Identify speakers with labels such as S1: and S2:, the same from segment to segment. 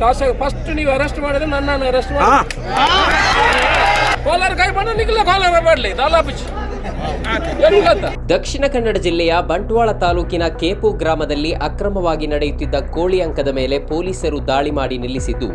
S1: ಶಾಸಕ ಫಸ್ಟ್ ನೀವು ಅರೆಸ್ಟ್ ಮಾಡಿದ್ರೆ ನನ್ನನ್ನು ಅರೆಸ್ಟ್ ಮಾಡಿ. ಕೋಲಾರ ಕೈ ಬಣ್ಣ ಕೋಲಾರ ಮಾಡಲಿ
S2: ದಕ್ಷಿಣ ಕನ್ನಡ ಜಿಲ್ಲೆಯ ಬಂಟ್ವಾಳ ತಾಲೂಕಿನ ಕೇಪು ಗ್ರಾಮದಲ್ಲಿ ಅಕ್ರಮವಾಗಿ ನಡೆಯುತ್ತಿದ್ದ ಕೋಳಿ ಅಂಕದ ಮೇಲೆ ಪೊಲೀಸರು ದಾಳಿ ಮಾಡಿ ನಿಲ್ಲಿಸಿದ್ದು.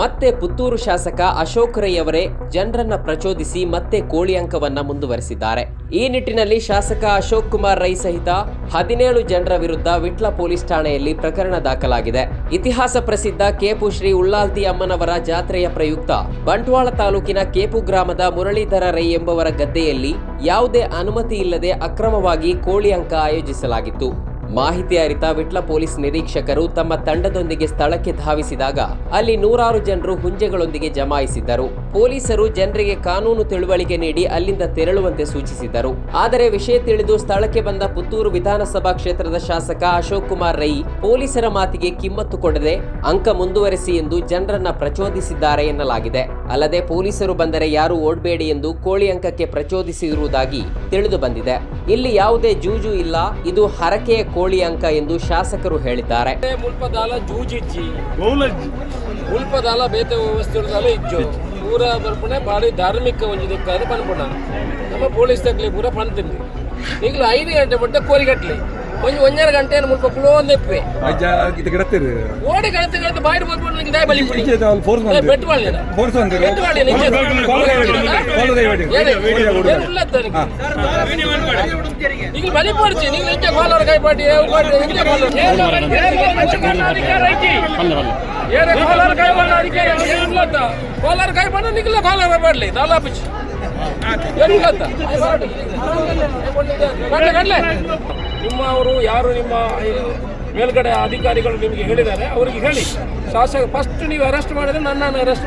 S2: ಮತ್ತೆ ಪುತ್ತೂರು ಶಾಸಕ ಅಶೋಕ್ ರೈ ಅವರೇ ಜನರನ್ನ ಪ್ರಚೋದಿಸಿ ಮತ್ತೆ ಕೋಳಿ ಅಂಕವನ್ನ ಮುಂದುವರೆಸಿದ್ದಾರೆ. ಈ ನಿಟ್ಟಿನಲ್ಲಿ ಶಾಸಕ ಅಶೋಕ್ ಕುಮಾರ್ ರೈ ಸಹಿತ ಹದಿನೇಳು ಜನರ ವಿರುದ್ಧ ವಿಟ್ಲ ಪೊಲೀಸ್ ಠಾಣೆಯಲ್ಲಿ ಪ್ರಕರಣ ದಾಖಲಾಗಿದೆ. ಇತಿಹಾಸ ಪ್ರಸಿದ್ಧ ಕೇಪು ಶ್ರೀ ಉಳ್ಳಾಲ್ತಿ ಅಮ್ಮನವರ ಜಾತ್ರೆಯ ಪ್ರಯುಕ್ತ ಬಂಟ್ವಾಳ ತಾಲೂಕಿನ ಕೇಪು ಗ್ರಾಮದ ಮುರಳೀಧರ ರೈ ಎಂಬವರ ಗದ್ದೆಯಲ್ಲಿ ಯಾವುದೇ ಅನುಮತಿ ಇಲ್ಲದೆ ಅಕ್ರಮವಾಗಿ ಕೋಳಿ ಅಂಕ ಆಯೋಜಿಸಲಾಗಿತ್ತು. ಮಾಹಿತಿ ಅರಿತ ವಿಟ್ಲ ಪೊಲೀಸ್ ನಿರೀಕ್ಷಕರು ತಮ್ಮ ತಂಡದೊಂದಿಗೆ ಸ್ಥಳಕ್ಕೆ ಧಾವಿಸಿದಾಗ ಅಲ್ಲಿ ನೂರಾರು ಜನರು ಹುಂಜೆಗಳೊಂದಿಗೆ ಜಮಾಯಿಸಿದ್ದರು. ಪೊಲೀಸರು ಜನರಿಗೆ ಕಾನೂನು ತಿಳುವಳಿಕೆ ನೀಡಿ ಅಲ್ಲಿಂದ ತೆರಳುವಂತೆ ಸೂಚಿಸಿದ್ದರು. ಆದರೆ ವಿಷಯ ತಿಳಿದು ಸ್ಥಳಕ್ಕೆ ಬಂದ ಪುತ್ತೂರು ವಿಧಾನಸಭಾ ಕ್ಷೇತ್ರದ ಶಾಸಕ ಅಶೋಕ್ ಕುಮಾರ್ ರೈ ಪೊಲೀಸರ ಮಾತಿಗೆ ಕಿಮ್ಮತ್ತು ಕೊಡದೆ ಅಂಕ ಮುಂದುವರೆಸಿ ಎಂದು ಜನರನ್ನ ಪ್ರಚೋದಿಸಿದ್ದಾರೆ ಎನ್ನಲಾಗಿದೆ. ಅಲ್ಲದೆ ಪೊಲೀಸರು ಬಂದರೆ ಯಾರು ಓಡಬೇಡಿ ಎಂದು ಕೋಳಿ ಅಂಕಕ್ಕೆ ಪ್ರಚೋದಿಸಿರುವುದಾಗಿ ತಿಳಿದು ಬಂದಿದೆ. ಇಲ್ಲಿ ಯಾವುದೇ ಜೂಜು ಇಲ್ಲ ಇದು ಹರಕೆಯ ಕೋಳಿ ಅಂಕ ಎಂದು ಶಾಸಕರು ಹೇಳಿದ್ದಾರೆ.
S1: ಮುಲ್ಪದಾಲ ಜೂಜಿಜ್ಜಿ. ಮುಲ್ಪದಾಲ ಬೇತೆ ವ್ಯವಸ್ಥೆ ಇಜ್ಜು. ಪೂರ ಬರ್ಪುಣೆ ಬಾರಿ ಧಾರ್ಮಿಕ ಒಂಜಿ ದಿಕ್ಕಾದ ಪನ್ಪುಣ ನಮ್ಮ ಪೊಲೀಸ್ ತಕ್ಲಿ ಪೂರ ಪನ್ತಿಂದು ಈಗಲೂ ಐದು ಗಂಟೆ ಮಟ್ಟ ಕೋರಿ ಕಟ್ಲಿ ಒಂಜಿ ಒಂಜರ ಗಂಟೆ ಮುಲ್ಪ ಕುಲೋ ನೆಪ್ಪೆ
S3: ಅಜ್ಜ ಇದು ಗಿಡತ್ತೀರಿ
S1: ಓಡಿ ಕಳತೆ ಕಳತೆ ಬಾಯಿಡ್ ಬರ್ಬೋದು ನಿಂಗೆ ದಯ ಬಲಿ ಬಿಡಿ
S3: ಈಚೆ ಒಂದು ಫೋರ್ಸ್
S1: ಏ, ಬೆಟ್ಟು ಮಾಡಿ ನೀನು.
S3: ಫೋರ್ಸ್ ಅಂತೀರಿ
S1: ಬೆಟ್ಟು ಮಾಡಿ ನಿಂಗೆ.
S3: ಕಾಲು ಕೈ ಹೊಡಿ.
S1: ಏನೇ?
S3: ಹೊಡಿ, ಹೊಡಿ.
S1: ಏನು ಇಲ್ಲ ತನಗೆ. ಈಗ ಬಲಿ ಪಡಿಸಿ ನೀವು ಇಂಚೆ ಕೋಲಾರ ಕೈ ಪಾಟಿ ಇಂಚೆ ಕೋಲಾರ ಏನೇ ಕೋಲಾರ ಕೈ ಬಣ್ಣ ಅದಕ್ಕೆ ಇಲ್ಲತ್ತ ಕೋಲಾರ ಕೈ ಬಣ್ಣ ನಿಖಿಲ ಕೋಲಾರ ಮಾಡಲಿ ದಾಲಾಪಿಚ್ ಏನು ಇಲ್ಲತ್ತ ಕಡ್ಲೆ ಕಡ್ಲೆ ನಿಮ್ಮ ಅವರು, ಯಾರು ನಿಮ್ಮ ಮೇಲ್ಗಡೆ ಅಧಿಕಾರಿಗಳು ನಿಮಗೆ ಹೇಳಿದ್ದಾರೆ, ಅವರಿಗೆ ಹೇಳಿ. ಶಾಸಕ ಫಸ್ಟ್ ನೀವು ಅರೆಸ್ಟ್ ಮಾಡಿದ್ರೆ ನನ್ನನ್ನು ಅರೆಸ್ಟ್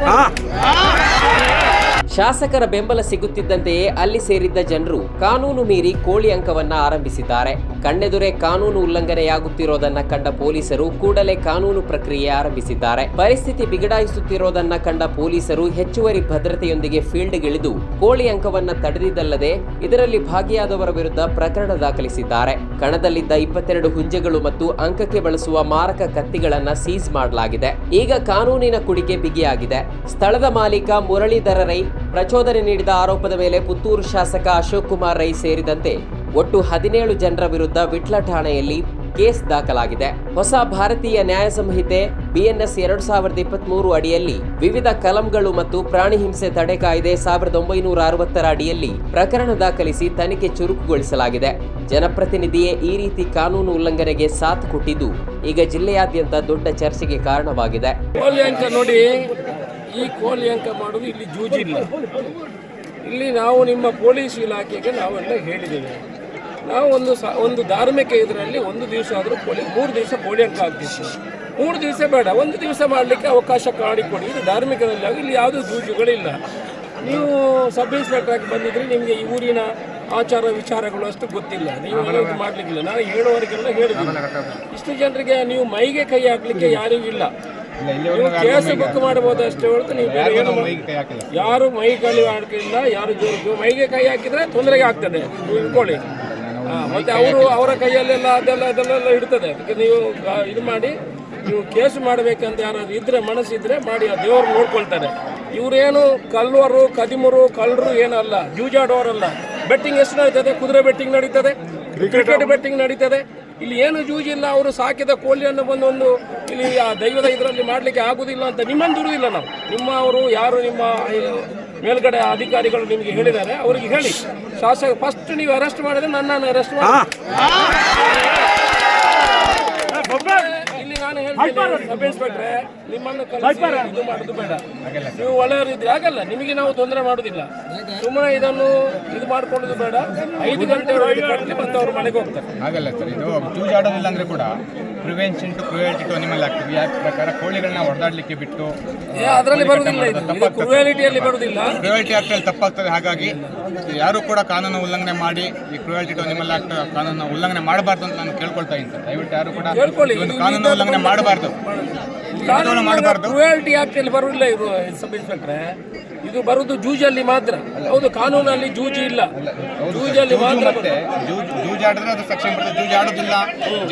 S2: ಶಾಸಕರ ಬೆಂಬಲ ಸಿಗುತ್ತಿದ್ದಂತೆಯೇ ಅಲ್ಲಿ ಸೇರಿದ್ದ ಜನರು ಕಾನೂನು ಮೀರಿ ಕೋಳಿ ಅಂಕವನ್ನ ಆರಂಭಿಸಿದ್ದಾರೆ. ಕಣ್ಣೆದುರೇ ಕಾನೂನು ಉಲ್ಲಂಘನೆಯಾಗುತ್ತಿರುವುದನ್ನ ಕಂಡ ಪೊಲೀಸರು ಕೂಡಲೇ ಕಾನೂನು ಪ್ರಕ್ರಿಯೆ ಆರಂಭಿಸಿದ್ದಾರೆ. ಪರಿಸ್ಥಿತಿ ಬಿಗಡಾಯಿಸುತ್ತಿರೋದನ್ನ ಕಂಡ ಪೊಲೀಸರು ಹೆಚ್ಚುವರಿ ಭದ್ರತೆಯೊಂದಿಗೆ ಫೀಲ್ಡ್ಗಿಳಿದು ಕೋಳಿ ಅಂಕವನ್ನ ತಡೆದಿದ್ದಲ್ಲದೆ ಇದರಲ್ಲಿ ಭಾಗಿಯಾದವರ ವಿರುದ್ಧ ಪ್ರಕರಣ ದಾಖಲಿಸಿದ್ದಾರೆ. ಕಣದಲ್ಲಿದ್ದ ಇಪ್ಪತ್ತೆರಡು ಹುಂಜೆಗಳು ಮತ್ತು ಅಂಕಕ್ಕೆ ಬಳಸುವ ಮಾರಕ ಕತ್ತಿಗಳನ್ನ ಸೀಸ್ ಮಾಡಲಾಗಿದೆ. ಈಗ ಕಾನೂನಿನ ಕುಡಿಕೆ ಬಿಗಿಯಾಗಿದೆ. ಸ್ಥಳದ ಮಾಲೀಕ ಮುರಳೀಧರ ರೈ ಪ್ರಚೋದನೆ ನೀಡಿದ ಆರೋಪದ ಮೇಲೆ ಪುತ್ತೂರು ಶಾಸಕ ಅಶೋಕ್ ಕುಮಾರ್ ರೈ ಸೇರಿದಂತೆ ಒಟ್ಟು ಹದಿನೇಳು ಜನರ ವಿರುದ್ಧ ವಿಟ್ಲ ಠಾಣೆಯಲ್ಲಿ ಕೇಸ್ ದಾಖಲಾಗಿದೆ. ಹೊಸ ಭಾರತೀಯ ನ್ಯಾಯ ಸಂಹಿತೆ ಬಿಎನ್ಎಸ್ ಎರಡ್ ಸಾವಿರದ ಇಪ್ಪತ್ತ್ ಮೂರು ಅಡಿಯಲ್ಲಿ ವಿವಿಧ ಕಲಂಗಳು ಮತ್ತು ಪ್ರಾಣಿ ಹಿಂಸೆ ತಡೆ ಕಾಯ್ದೆ ಸಾವಿರದ ಒಂಬೈನೂರ ಅರವತ್ತರ ಅಡಿಯಲ್ಲಿ ಪ್ರಕರಣ ದಾಖಲಿಸಿ ತನಿಖೆ ಚುರುಕುಗೊಳಿಸಲಾಗಿದೆ. ಜನಪ್ರತಿನಿಧಿಯೇ ಈ ರೀತಿ ಕಾನೂನು ಉಲ್ಲಂಘನೆಗೆ ಸಾಥ್ ಕೊಟ್ಟಿದ್ದು ಈಗ ಜಿಲ್ಲೆಯಾದ್ಯಂತ ದೊಡ್ಡ ಚರ್ಚೆಗೆ ಕಾರಣವಾಗಿದೆ.
S1: ನೋಡಿ, ಈ ಕೋಲಿ ಅಂಕ ಇಲ್ಲಿ ಜೂಜಿಲ್ಲ. ಇಲ್ಲಿ ನಾವು ನಿಮ್ಮ ಪೊಲೀಸ್ ಇಲಾಖೆಗೆ ನಾವೆಲ್ಲ ಹೇಳಿದ್ದೇವೆ. ನಾವು ಒಂದು ಸ ಒಂದು ಧಾರ್ಮಿಕ ಇದರಲ್ಲಿ ಒಂದು ದಿವಸ ಆದರೂ ಕೋಳಿ ಮೂರು ದಿವಸ ಕೋಳಿ ಅಂಕ ಆಗ್ತಿತ್ತು. ಮೂರು ದಿವಸ ಬೇಡ ಒಂದು ದಿವಸ ಮಾಡಲಿಕ್ಕೆ ಅವಕಾಶ ಮಾಡಿಕೊಡಿ ಇದು ಧಾರ್ಮಿಕದಲ್ಲಿ ಆಗಲಿ ಇಲ್ಲಿ ಯಾವುದೂ ದೂಜುಗಳಿಲ್ಲ ನೀವು ಸಬ್ ಇನ್ಸ್ಪೆಕ್ಟರ್ ಆಗಿ ಬಂದಿದ್ರೆ ನಿಮಗೆ ಈ ಊರಿನ ಆಚಾರ ವಿಚಾರಗಳು ಅಷ್ಟು ಗೊತ್ತಿಲ್ಲ. ನೀವು ಮಾಡಲಿಕ್ಕಿಲ್ಲ ಮಾಡ್ಲಿಕ್ಕಿಲ್ಲ. ನಾನು ಹೇಳುವವರಿಗೆಲ್ಲ ಹೇಳಿದ್ದೀನಿ. ಇಷ್ಟು ಜನರಿಗೆ ನೀವು ಮೈಗೆ ಕೈ ಹಾಕ್ಲಿಕ್ಕೆ ಯಾರಿಗೂ ಇಲ್ಲ. ಕೇಸ್ ಬುಕ್ ಮಾಡಬಹುದು ಅಷ್ಟೇ ಹೊರತು ನೀವು ಬೇರೆ ಏನು ಯಾರು ಮೈ ಕೈ ಹಾಕಿಲ್ಲ ಯಾರು ಜೋರು ಮೈಗೆ ಕೈ ಹಾಕಿದ್ರೆ ತೊಂದರೆಗೆ ಆಗ್ತದೆ. ನೀವು ಇಟ್ಕೊಳ್ಳಿ ಮತ್ತೆ ಅವರು ಅವರ ಕೈಯಲ್ಲೆಲ್ಲ ಅದೆಲ್ಲ ಅದೆಲ್ಲ ಇಡ್ತದೆ. ಅದಕ್ಕೆ ನೀವು ಇದು ಮಾಡಿ ನೀವು ಕೇಸ್ ಮಾಡಬೇಕಂತ ಯಾರಾದ್ರು ಇದ್ರೆ ಮನಸ್ಸಿದ್ರೆ ಮಾಡಿ ಆ ದೇವರು ನೋಡ್ಕೊಳ್ತಾರೆ. ಇವರೇನು ಕಲ್ವರು ಕದಿಮರು ಕಳ್ಳರು ಏನಲ್ಲ ಜೂಜಾಡೋರಲ್ಲ. ಬೆಟ್ಟಿಂಗ್ ಎಷ್ಟು ನಡೀತದೆ? ಕುದುರೆ ಬೆಟ್ಟಿಂಗ್ ನಡೀತದೆ. ಕ್ರಿಕೆಟ್ ಬೆಟ್ಟಿಂಗ್ ನಡೀತದೆ. ಇಲ್ಲಿ ಏನು ಜೂಜಿಲ್ಲ ಅವರು ಸಾಕಿದ ಕೋಳಿಯನ್ನು ಬಂದು ಒಂದು ಇಲ್ಲಿ ಆ ದೈವದ ಇದರಲ್ಲಿ ಮಾಡಲಿಕ್ಕೆ ಆಗುದಿಲ್ಲ ಅಂತ ನಿಮ್ಮನ್ನು ಇಲ್ಲ ನಾವು. ನಿಮ್ಮ ಅವರು ಯಾರು ನಿಮ್ಮ ಮೇಲ್ಗಡೆ ಅಧಿಕಾರಿಗಳು ನಿಮಗೆ ಹೇಳಿದ್ದಾರೆ ಅವರಿಗೆ ಹೇಳಿ. ಶಾಸಕ ಫಸ್ಟ್ ನೀವು ಅರೆಸ್ಟ್ ಮಾಡಿದ್ರೆ ನನ್ನನ್ನು ಅರೆಸ್ಟ್ ಮಾಡಿ ಇಲ್ಲಿ ನಾನು ಹೇಳ್ತೀನಿ ಸಬ್ ಇನ್ಸ್ಪೆಕ್ಟ್ರೆ ನಿಮ್ಮನ್ನು ಕಳಿಸಿ ಇದು ಮಾಡೋದು ಬೇಡ. ನೀವು ಒಳ್ಳೆಯವರಿದ್ರೆ ಆಗಲ್ಲ ನಿಮಗೆ ನಾವು ತೊಂದರೆ ಮಾಡೋದಿಲ್ಲ. ಸುಮ್ಮನೆ ಇದನ್ನು ಇದು ಮಾಡ್ಕೊಳ್ಳೋದು ಬೇಡ. ಐದು ಗಂಟೆ ಕಟ್ಟಲಿ ಮತ್ತೆ ಅವ್ರ ಮನೆಗೆ ಹೋಗ್ತಾರೆ.
S4: ಆಗಲ್ಲ ಸರ್. ಇದು ಜೂಜಾಡೋದಿಲ್ಲ ಅಂದ್ರೆ ಕೂಡ prevention to cruelty to animal act ಯಾಕೆ ಪ್ರಕಾರ ಕೋಳಿಗಳನ್ನ ಹೊಡೆದಾಡ್ಲಿಕ್ಕೆ ಬಿಟ್ಟು
S1: ಅದರಲ್ಲಿ ಬರುವುದಿಲ್ಲ ಇದು. ಕ್ರುಯಾಲಿಟಿಯಲ್ಲಿ ಬರುವುದಿಲ್ಲ
S4: ಕ್ರುಯಾಲಿಟಿ ಆಕ್ಟ್ ಅಲ್ಲಿ ತಪ್ಪಾಗ್ತದೆ. ಹಾಗಾಗಿ ಯಾರು ಕೂಡ ಕಾನೂನು ಉಲ್ಲಂಘನೆ ಮಾಡಿ ಈ ಕ್ರುಯಾಲಿಟಿ ಟು ಅನಿಮಲ್ ಆಕ್ಟ್ ಕಾನೂನು ಉಲ್ಲಂಘನೆ ಮಾಡಬಾರ್ದು ಅಂತ ನಾನು ಕೇಳ್ಕೊಳ್ತಾ ಇದ್ದೀನಿ ಸರ್. ದಯವಿಟ್ಟು ಯಾರು ಕೂಡ ಕಾನೂನು ಉಲ್ಲಂಘನೆ ಮಾಡಬಾರ್ದು. 这个 ಮಾಡಬಾರ್ದು.
S1: ಕ್ರುಯಾಲಿಟಿ ಆಕ್ಟ್ ಅಲ್ಲಿ ಬರುವುದಿಲ್ಲ ಇದು ಸಬ್ ಇನ್ಸ್ಪೆಕ್ಟರ್ ಇದು ಬರುವುದು ಜೂಜಲ್ಲಿ ಮಾತ್ರ. ಹೌದು ಕಾನೂನಲ್ಲಿ ಜೂಜಿ ಇಲ್ಲ. ಜೂಜಲ್ಲಿ
S4: ಜೂಜು
S1: ಮಾತ್ರ
S4: ಜೂಜ್ ಜೂಜಾಡಿದ್ರೆ ಅದು ಸೆಕ್ಷನ್ ಬರ್ತದೆ ಜೂಜ್ ಆಡೋದಿಲ್ಲ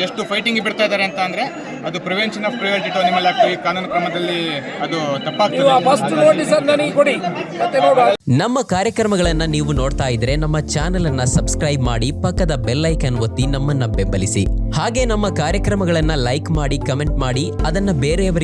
S4: ಜಸ್ಟ್ ಫೈಟಿಂಗ್ ಬಿಡ್ತಾ ಇದ್ದಾರೆ ಅಂತ ಅಂದ್ರೆ ಅದು prevention of cruelty to animal act ಈ ಕಾನೂನು ಕ್ರಮದಲ್ಲಿ ಅದು ತಪ್ಪಾಗ್ತದೆ
S1: ಫಸ್ಟ್ ನೋಟಿಸ್ ಅನ್ನು ನನಗೆ ಕೊಡಿ. ಮತ್ತೆ ನೋಡುವ
S2: ನಮ್ಮ ಕಾರ್ಯಕ್ರಮಗಳನ್ನ ನೀವು ನೋಡ್ತಾ ಇದ್ರೆ ನಮ್ಮ ಚಾನೆಲ್ ಅನ್ನ ಸಬ್ಸ್ಕ್ರೈಬ್ ಮಾಡಿ ಪಕ್ಕದ ಬೆಲ್ ಐಕನ್ ಒತ್ತಿ ನಮ್ಮನ್ನ ಬೆಂಬಲಿಸಿ. ಹಾಗೆ ನಮ್ಮ ಕಾರ್ಯಕ್ರಮಗಳನ್ನ ಲೈಕ್ ಮಾಡಿ ಕಮೆಂಟ್ ಮಾಡಿ ಅದನ್ನ ಬೇರೆಯವರಿಗೂ